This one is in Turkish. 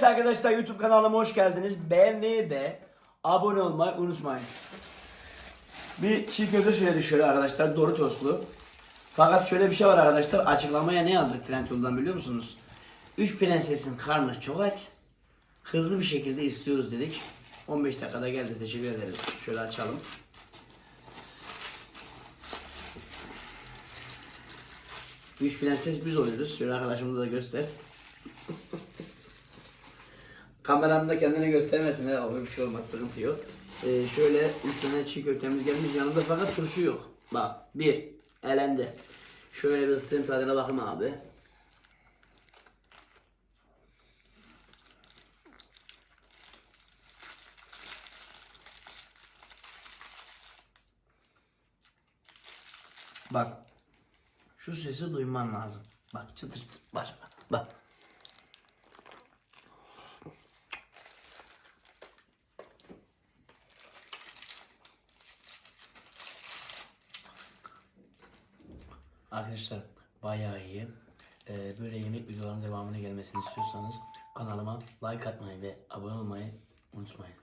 Evet arkadaşlar YouTube kanalıma hoş geldiniz. Beğenmeyi ve abone olmayı unutmayın. Bir çiğ köfte söyledik şöyle arkadaşlar Doritos'lu. Fakat şöyle bir şey var arkadaşlar açıklamaya ne yazdık Trendyol'dan biliyor musunuz? Üç prensesin karnı çok aç. Hızlı bir şekilde istiyoruz dedik. 15 dakikada geldi teşekkür ederiz. Şöyle açalım. Üç prenses biz oluyoruz. Şöyle arkadaşımıza da göster. Kameramda kendini göstermesin. He, olur bir şey olmaz sıkıntı yok. Ee, şöyle üç tane çiğ köftemiz gelmiş yanında fakat turşu yok. Bak bir elendi. Şöyle bir ısıtayım tadına bakın abi. Bak. Şu sesi duyman lazım. Bak çıtır çıtır. Bak bak. bak. Arkadaşlar bayağı iyi. Ee, böyle yemek videolarının devamına gelmesini istiyorsanız kanalıma like atmayı ve abone olmayı unutmayın.